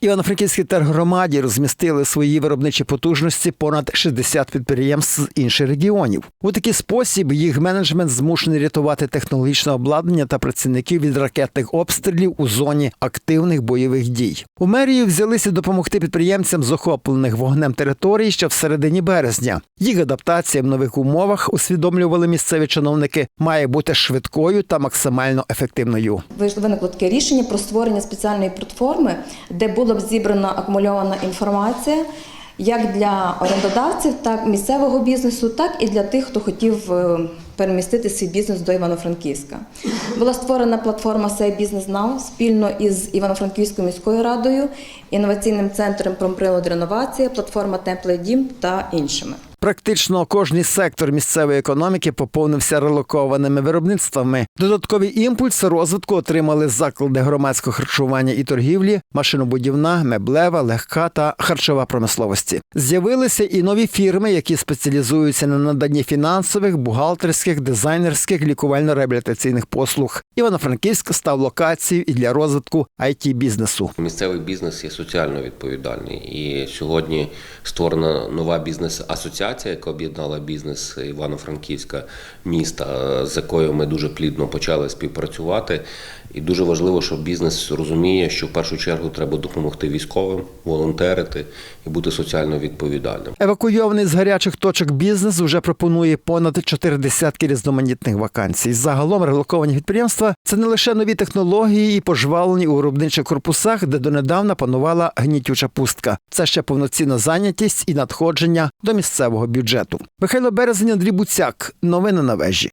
Івано-Франківській тергромаді розмістили свої виробничі потужності понад 60 підприємств з інших регіонів. У такий спосіб їх менеджмент змушений рятувати технологічне обладнання та працівників від ракетних обстрілів у зоні активних бойових дій. У мерії взялися допомогти підприємцям з охоплених вогнем територій ще в середині березня. Їх адаптація в нових умовах усвідомлювали місцеві чиновники, має бути швидкою та максимально ефективною. Вийшло- виникло таке рішення про створення спеціальної платформи, де була б зібрана акумульована інформація як для орендодавців, так місцевого бізнесу, так і для тих, хто хотів е, перемістити свій бізнес до Івано-Франківська. Була створена платформа «Сей Бізнес Now» спільно із Івано-Франківською міською радою, інноваційним центром «Промприлад Реновація», платформа Теплий дім та іншими. Практично кожний сектор місцевої економіки поповнився релокованими виробництвами. Додатковий імпульс розвитку отримали заклади громадського харчування і торгівлі, машинобудівна, меблева, легка та харчова промисловості. З'явилися і нові фірми, які спеціалізуються на наданні фінансових, бухгалтерських, дизайнерських, лікувально-реабілітаційних послуг. Івано-Франківськ став локацією і для розвитку it бізнесу. Місцевий бізнес є соціально відповідальний, і сьогодні створена нова бізнес-асоціація, яка об'єднала бізнес Івано-Франківська міста, з якою ми дуже плідно почали співпрацювати. І дуже важливо, щоб бізнес розуміє, що в першу чергу треба допомогти військовим, волонтерити і бути соціально відповідальним. Евакуйований з гарячих точок бізнес вже пропонує понад чотири десятки різноманітних вакансій. Загалом релоковані підприємства це не лише нові технології і пожвавлені у виробничих корпусах, де донедавна панувала гнітюча пустка. Це ще повноцінна зайнятість і надходження до місцевого бюджету. Михайло Березень, Андрій Буцяк. Новини на вежі.